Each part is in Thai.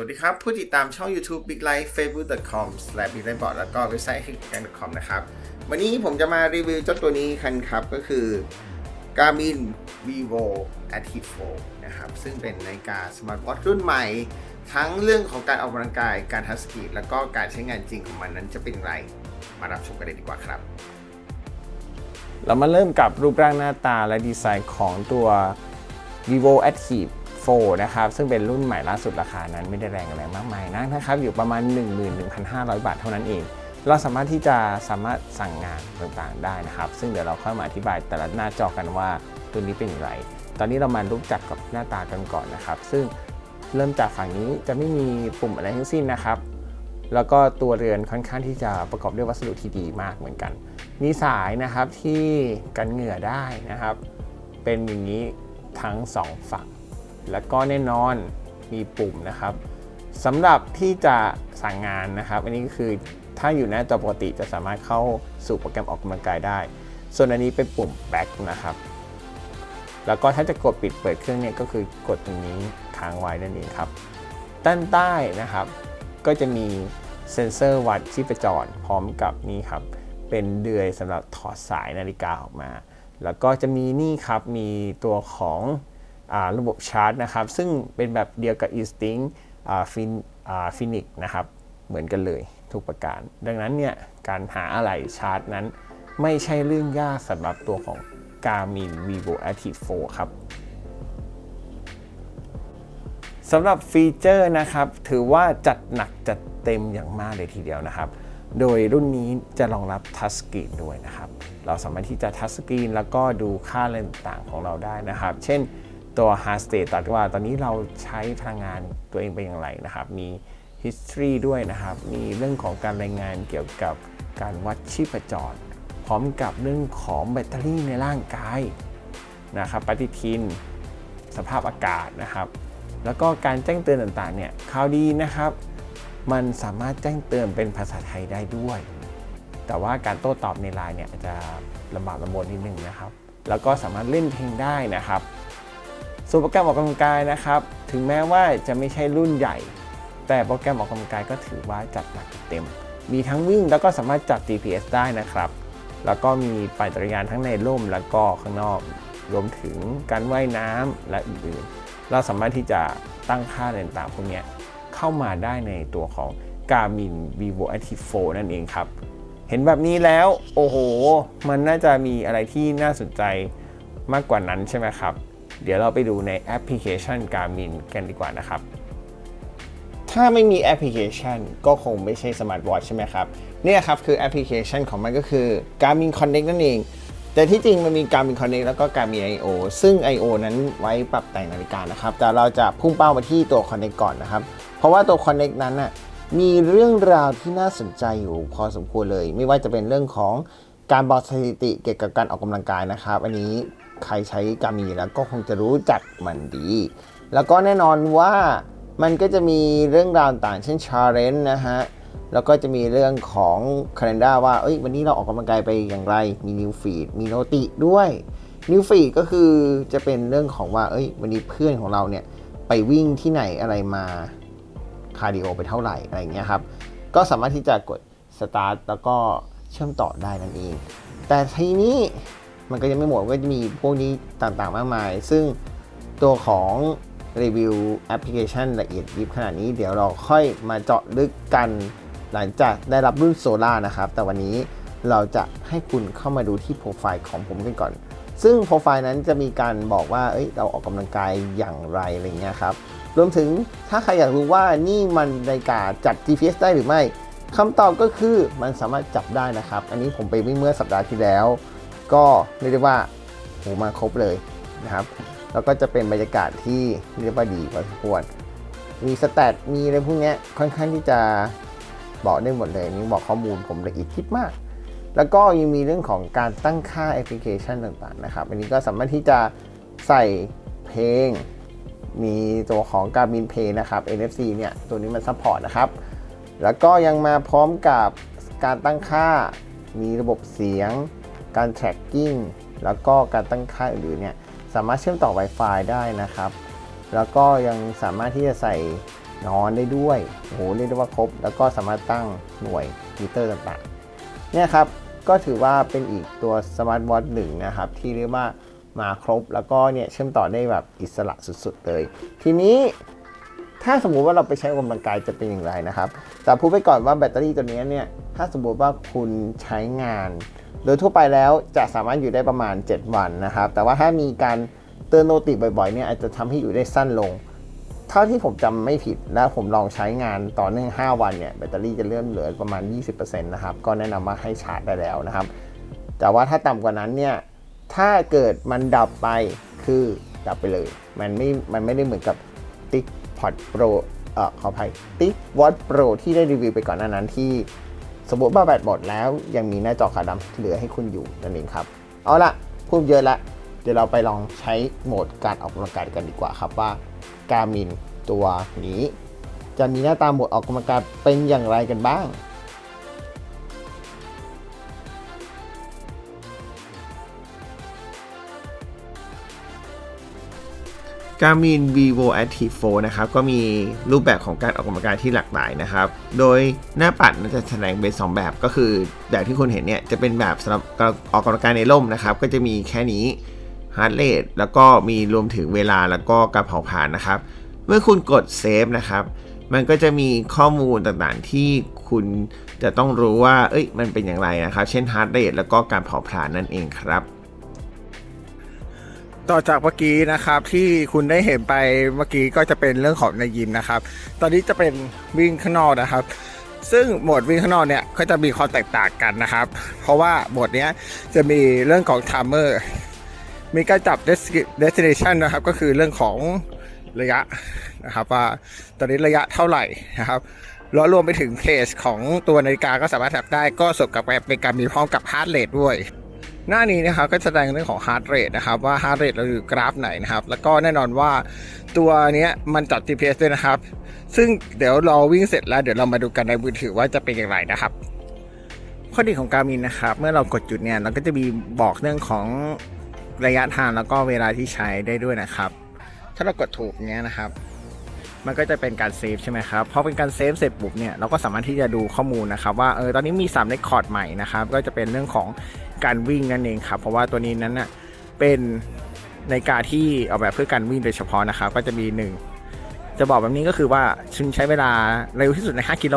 วัสดีครับ ผู้ติดตามช่อง YouTube Big Life Facebook.com slash Big Life Bot แล้วก็เว็บไซต์ h i g a n c o m นะครับ วันนี้ผมจะมารีวิวเจ้าตัวนี้คันครับ ก็คือ Garmin Vivo Active 4นะครับ ซึ่งเป็นนาฬิกาสมาร์ทวอทรุ่นใหม่ ทั้งเรื่องของการออกกำลังกาย การทัศกีแล้วก็การใช้งานจริงของมันนั้นจะเป็นไร มารับชมกันเลยดีกว่าครับ เรามาเริ่มกับรูปร่างหน้าตาและดีไซน์ของตัว vivo active นะครับ ซึ่งเป็นรุ่นใหม่ล่าสุดราคานั้นไม่ได้แรงอะไรมากมายนักนะครับ อยู่ประมาณ 11,500 บาทเท่านั้นเอง เราสามารถที่จะสามารถสั่งงานต่างๆได้นะครับ ซึ่งเดี๋ยวเราค่อยมาอธิบายแต่ละหน้าจอกันว่าตัวนี้เป็นอย่างไร ตอนนี้เรามารู้จักกับหน้าตากันก่อนนะครับ ซึ่งเริ่มจากฝั่งนี้จะไม่มีปุ่มอะไรทั้งสิ้นนะครับ แล้วก็ตัวเรือนค่อนข้างที่จะประกอบด้วยวัสดุที่ดีมากเหมือนกัน มีสายนะครับที่กันเหงื่อได้นะครับ เป็นอย่างนี้ทั้งสองฝั่ง แล้วก็แน่นอนมีปุ่มนะครับสำหรับที่จะสั่งงานนะครับ อันนี้ก็คือถ้าอยู่หน้าจอปกติจะสามารถเข้าสู่โปรแกรมออกกำลังกายได้ ส่วนอันนี้เป็นปุ่ม back นะครับ แล้วก็ถ้าจะกดปิดเปิดเครื่องเนี่ยก็คือกดตรงนี้ค้างไว้นั่นเองครับ ด้านใต้นะครับ ก็จะมีเซ็นเซอร์วัดชีพจรพร้อมกับนี่ครับ เป็นเดือยสำหรับถอดสายนาฬิกาออกมา แล้วก็จะมีนี่ครับมีตัวของ ระบบชาร์จนะครับ ซึ่งเป็นแบบเดียวกับ Instinct ฟินฟินิกนะครับ เหมือนกันเลยทุกประการ ดังนั้นเนี่ยการหาอะไรชาร์จนั้น ไม่ใช่เรื่องยากสำหรับตัวของ Garmin Vivo Active 4 ครับสำหรับฟีเจอร์นะครับ ถือว่าจัดหนักจัดเต็มอย่างมากเลยทีเดียวนะครับ โดยรุ่นนี้จะรองรับทัชสกรีนด้วยนะครับ เราสามารถที่จะทัชสกรีนแล้วก็ดูค่าอะไรต่างๆของเราได้นะครับ เช่น ตัว Heart Rate ตัดว่าตอนนี้เราใช้พลังงานตัวเองเป็นอย่างไรนะครับ มี history ด้วยนะครับ มีเรื่องของการรายงานเกี่ยวกับการวัดชีพจร พร้อมกับเรื่องของแบตเตอรี่ในร่างกายนะครับปฏิทิน สภาพอากาศนะครับ แล้วก็การแจ้งเตือนต่างๆเนี่ยข่าวดีนะครับ มันสามารถแจ้งเตือนเป็นภาษาไทยได้ด้วย แต่ว่าการโต้ตอบในไลน์เนี่ยจจะลำบากลำบนนิดนึงนะครับ แล้วก็สามารถเล่นเพลงได้นะครับ ส่วนโปรแกรมออกกำลังกายนะครับ ถึงแม้ว่าจะไม่ใช่รุ่นใหญ่ แต่โปรแกรมออกกำลังกายก็ถือว่าจัดหนักเต็ม มีทั้งวิ่งแล้วก็สามารถจับ GPS ได้นะครับ แล้วก็มีปั่นจักรยานทั้งในร่มแล้วก็ข้างนอก รวมถึงการว่ายน้ำและอื่นๆ เราสามารถที่จะตั้งค่าต่างๆพวกนี้เข้ามาได้ในตัวของ Garmin Vivo Active 4 นั่นเองครับ เห็นแบบนี้แล้ว โอ้โห มันน่าจะมีอะไรที่น่าสนใจมากกว่านั้นใช่ไหมครับ เดี๋ยวเราไปดูในแอปพลิเคชัน Garmin กันดีกว่านะครับ ถ้าไม่มีแอปพลิเคชันก็คงไม่ใช่สมาร์ทวอทใช่ไหมครับ เนี่ยครับคือแอปพลิเคชันของมันก็คือ Garmin Connect นั่นเอง แต่ที่จริงมันมี Garmin Connect แล้วก็ Garmin I/O ซึ่ง I/O นั้นไว้ปรับแต่งนาฬิกานะครับ แต่เราจะพุ่งเป้ามาที่ตัว Connect ก่อนนะครับ เพราะว่าตัว Connect นั้นน่ะมีเรื่องราวที่น่าสนใจอยู่พอสมควรเลย ไม่ว่าจะเป็นเรื่องของการบอกสถิติเกี่ยวกับการออกกำลังกายนะครับ อันนี้ ใครใช้ Garmin แล้วก็คงจะรู้จักมันดี แล้วก็แน่นอนว่ามันก็จะมีเรื่องราวต่างเช่น challenge นะฮะ แล้วก็จะมีเรื่องของ calendar ว่า เอ้ย วันนี้เราออกกำลังกายไปอย่างไร มี new feed มีโนติด้วย new feed ก็คือจะเป็นเรื่องของว่า เอ้ย วันนี้เพื่อนของเราเนี่ย ไปวิ่งที่ไหนอะไรมา คาร์ดิโอไปเท่าไหร่ อะไรอย่างเงี้ยครับ ก็สามารถที่จะกด start แล้วก็เชื่อมต่อได้นั่นเอง แต่ทีนี้ มันก็ยังไม่หมดก็จะมีพวกนี้ต่างๆมากมาย ซึ่งตัวของรีวิวแอปพลิเคชันละเอียดยิบขนาดนี้เดี๋ยวเราค่อยมาเจาะลึกกันหลังจากได้รับรุ่นโซล่านะครับ แต่วันนี้เราจะให้คุณเข้ามาดูที่โปรไฟล์ของผมกันก่อน ซึ่งโปรไฟล์นั้นจะมีการบอกว่าเอ้ยเราออกกำลังกายอย่างไรอะไรเงี้ยครับ รวมถึงถ้าใครอยากรู้ว่านี่มันในการจับ GPS ได้หรือไม่คำตอบก็คือมันสามารถจับได้นะครับ อันนี้ผมไปวิ่งเมื่อสัปดาห์ที่แล้ว ก็เรียกได้ว่าโหมาครบเลยนะครับ แล้วก็จะเป็นบรรยากาศที่เรียกว่าดีพอสมควร มีสแตทมีอะไรพวกนี้ค่อนข้างที่จะบอกได้หมดเลยนี่บอกข้อมูลผมละเอียดยิบมาก แล้วก็ยังมีเรื่องของการตั้งค่าแอปพลิเคชันต่างๆนะครับ อันนี้ก็สามารถที่จะใส่เพลง มีตัวของ Garmin Pay นะครับ NFC เนี่ยตัวนี้มันซัพพอร์ตนะครับ แล้วก็ยังมาพร้อมกับการตั้งค่า มีระบบเสียง การ tracking แล้วก็การตั้งค่าอื่นเนี่ยสามารถเชื่อมต่อ Wi-Fi ได้นะครับ แล้วก็ยังสามารถที่จะใส่นอนได้ด้วยโอ้โหเรียกได้ว่าครบ แล้วก็สามารถตั้งหน่วยมิเตอร์ต่างๆ เนี่ยครับ ก็ถือว่าเป็นอีกตัวสมาร์ทวอทหนึ่งนะครับ ที่เรียกว่ามาครบ แล้วก็เนี่ยเชื่อมต่อได้แบบอิสระสุดๆเลย ทีนี้ถ้าสมมุติว่าเราไปใช้ออกกำลังกายจะเป็นอย่างไรนะครับ แต่พูดไปก่อนว่าแบตเตอรี่ตัวนี้เนี่ย ถ้าสมมติว่าคุณใช้งาน โดยทั่วไปแล้วจะสามารถอยู่ได้ประมาณ 7 วันนะครับ แต่ว่าถ้ามีการเตือนโนติบ่อยๆเนี่ยอาจจะทำให้อยู่ได้สั้นลง เท่าที่ผมจำไม่ผิดแล้วผมลองใช้งานต่อเนื่อง 5 วันเนี่ยแบตเตอรี่จะเริ่มเหลือประมาณ 20%นะครับ ก็แนะนำว่าให้ชาร์จได้แล้วนะครับ แต่ว่าถ้าต่ำกว่านั้นเนี่ย ถ้าเกิดมันดับไปคือดับไปเลย มันไม่ มันไม่ได้เหมือนกับติ๊กพอดโปรเอ่อขออภัยติ๊กวอตโปรที่ได้รีวิวไปก่อนหน้านั้นที่ สมมติว่าแบตหมดแล้วยังมีหน้าจอขาวดำเหลือให้คุณอยู่นั่นเองครับ เอาละพูดเยอะละ เดี๋ยวเราไปลองใช้โหมดการออกกำลังกายกันดีกว่าครับว่าการมินตัวนี้ จะมีหน้าตาโหมดออกกำลังกายเป็นอย่างไรกันบ้าง Garmin Vivo Active 4 นะครับ ก็มีรูปแบบของการออกกำลังกายที่หลากหลายนะครับ โดยหน้าปัดจะแสดงเป็น2แบบ ก็คือแบบที่คุณเห็นเนี่ยจะเป็นแบบสำหรับออกกำลังกายในร่มนะครับ ก็จะมีแค่นี้ Heart Rate แล้วก็มีรวมถึงเวลาแล้วก็การเผาผลาญนะครับ เมื่อคุณกดเซฟนะครับ มันก็จะมีข้อมูลต่างๆที่คุณจะต้องรู้ว่า เอ้ย มันเป็นอย่างไรนะครับ เช่น Heart Rate แล้วก็การเผาผลาญนั่นเองครับ ต่อจากเมื่อกี้นะครับที่คุณได้เห็นไปเมื่อกี้ก็จะเป็นเรื่องของในยิมนะครับ ตอนนี้จะเป็นวิ่งข้างนอกนะครับ ซึ่งโหมดวิ่งข้างนอกเนี่ยก็จะมีความแตกต่างกันนะครับ เพราะว่าโหมดเนี้ยจะมีเรื่องของไทม์เมอร์มีการจับ destination นะครับ ก็คือเรื่องของระยะนะครับว่าตอนนี้ระยะเท่าไหร่นะครับแล้วรวมไปถึงเพจของตัวนาฬิกาก็สามารถจับได้ก็สมกับเป็นการมีพร้อมกับ heart rate ด้วย หน้านี้นะครับก็แสดงเรื่องของ heart rate นะครับว่า heart rate เราอยู่กราฟไหนนะครับ แล้วก็แน่นอนว่าตัวเนี้ยมันจัด GPS ด้วยนะครับ ซึ่งเดี๋ยวเราวิ่งเสร็จแล้วเดี๋ยวเรามาดูกันในมือถือว่าจะเป็นอย่างไรนะครับข้อดีของการมินนะครับ เมื่อเรากดจุดเนี่ยเราก็จะมีบอกเรื่องของระยะทางแล้วก็เวลาที่ใช้ได้ด้วยนะครับ ถ้าเรากดถูกเนี้ยนะครับ มันก็จะเป็นการเซฟใช่ไหมครับพอเป็นการเซฟเสร็จปุ๊บเนี่ยเราก็สามารถที่จะดูข้อมูลนะครับ ว่าเออตอนนี้มี3เรคคอร์ดใหม่นะครับ ก็จะเป็นเรื่องของ การวิ่งนั่นเองครับ เพราะว่าตัวนี้นั้นน่ะเป็นในาฬิการที่ออกแบบเพื่อการวิ่งโดยเฉพาะนะครับ ก็จะมี1จะบอกแบบนี้ก็คือว่าฉันใช้เวลาเร็วที่สุดใน 5 กิโล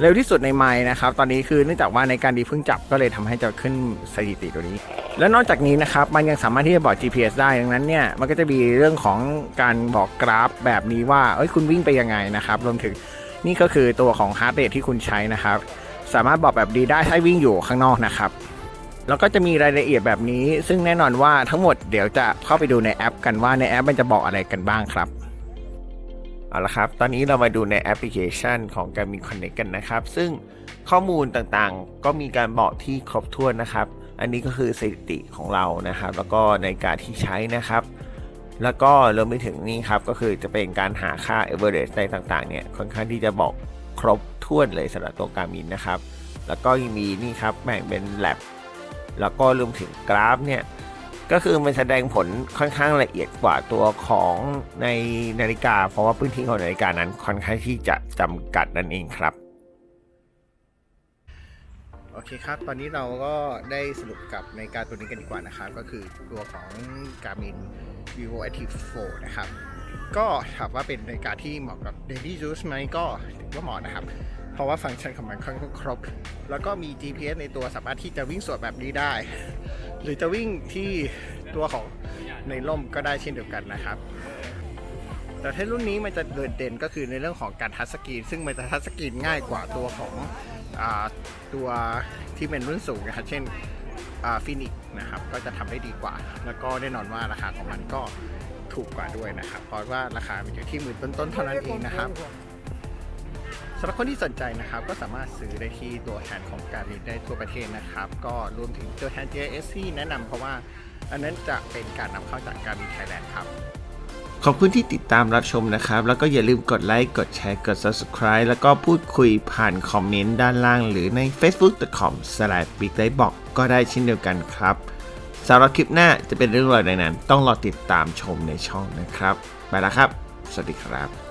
เร็วที่สุดในไมล์นะครับ ตอนนี้คือเนื่องจากว่าในการดีเพิ่งจับก็เลยทำให้จะขึ้นสถิติตัวนี้ และนอกจากนี้นะครับ มันยังสามารถที่จะบอก GPS ได้ ดังนั้นเนี่ย มันก็จะมีเรื่องของการบอกกราฟแบบนี้ว่า เอ้ย คุณวิ่งไปยังไงนะครับ รวมถึงนี่ก็คือตัวของ heart rate ที่คุณใช้นะครับ สามารถบอกแบบดีได้ถ้าวิ่งอยู่ข้างนอกนะครับ แล้วก็จะมีรายละเอียดแบบนี้ ซึ่งแน่นอนว่าทั้งหมดเดี๋ยวจะเข้าไปดูในแอป กันว่าในแอปมันจะบอกอะไรกันบ้างครับเอาละครับ ตอนนี้เรามาดูในแอปพลิเคชันของ Garmin Connect กันนะครับ ซึ่งข้อมูลต่างๆ ก็มีการบอกที่ครบถ้วนนะครับ อันนี้ก็คือสถิติของเรานะครับ แล้วก็ในการที่ใช้นะครับ แล้วก็รวมไปถึงนี่ครับ ก็คือจะเป็นการหาค่า average อะไรต่างๆ เนี่ยค่อนข้างที่จะบอกครบถ้วนเลยสำหรับตัว Garmin นะครับ แล้วก็ยังมีนี่ครับแบ่งเป็น lab แล้วก็รวมถึงกราฟเนี่ยก็คือมันแสดงผลค่อนข้างละเอียดกว่าตัวของในนาฬิกา เพราะว่าพื้นที่ของนาฬิกานั้นค่อนข้างที่จะจำกัดนั่นเองครับ โอเคครับ ตอนนี้เราก็ได้สรุปกับในการตัวนี้กันดีกว่านะครับ ก็คือตัวของ Garmin Vivo Active 4 นะครับ ก็ถามว่าเป็นนาฬิกาที่เหมาะกับ daily use ไหมก็ถือว่าเหมาะนะครับ เพราะว่าฟังก์ชันของมันค่อนข้างครบ แล้วก็มี GPS ในตัวสามารถที่จะวิ่งสวนแบบนี้ได้ หรือจะวิ่งที่ตัวของในร่มก็ได้เช่นเดียวกันนะครับ แต่ถ้ารุ่นนี้มันจะโดดเด่นก็คือในเรื่องของการทัชสกรีน ซึ่งมันจะทัชสกรีนง่ายกว่าตัวของอตัวที่เป็นรุ่นสูงนะครับเช่นฟินิกนะครับก็จะทำได้ดีกว่า แล้วก็แน่นอนว่าราคาของมันก็ถูกกว่าด้วยนะครับ เพราะว่าราคามันอยู่ที่หมื่นต้นๆเท่านั้นเองนะครับำหรับคนที่สนใจนะครับก็สามารถซื้อได้ที่ตัวแทนของการมินได้ทั่วประเทศนะครับ ก็รวมถึงตัวแทน JS ที่แนะนำเพราะว่าอันนั้นจะเป็นการนำเข้าจากการมินไทยแลนด์ครับ ขอบคุณที่ติดตามรับชมนะครับ แล้วก็อย่าลืมกดไลค์ กดแชร์ กด subscribe แล้วก็พูดคุยผ่านคอมเมนต์ด้านล่าง หรือใน facebook.com/biglightbox ก็ได้เช่นเดียวกันครับสำหรับคลิปหน้าจะเป็นเรื่องอะไรนั้น ต้องรอติดตามชมในช่องนะครับ ไปแล้วครับ สวัสดีครับ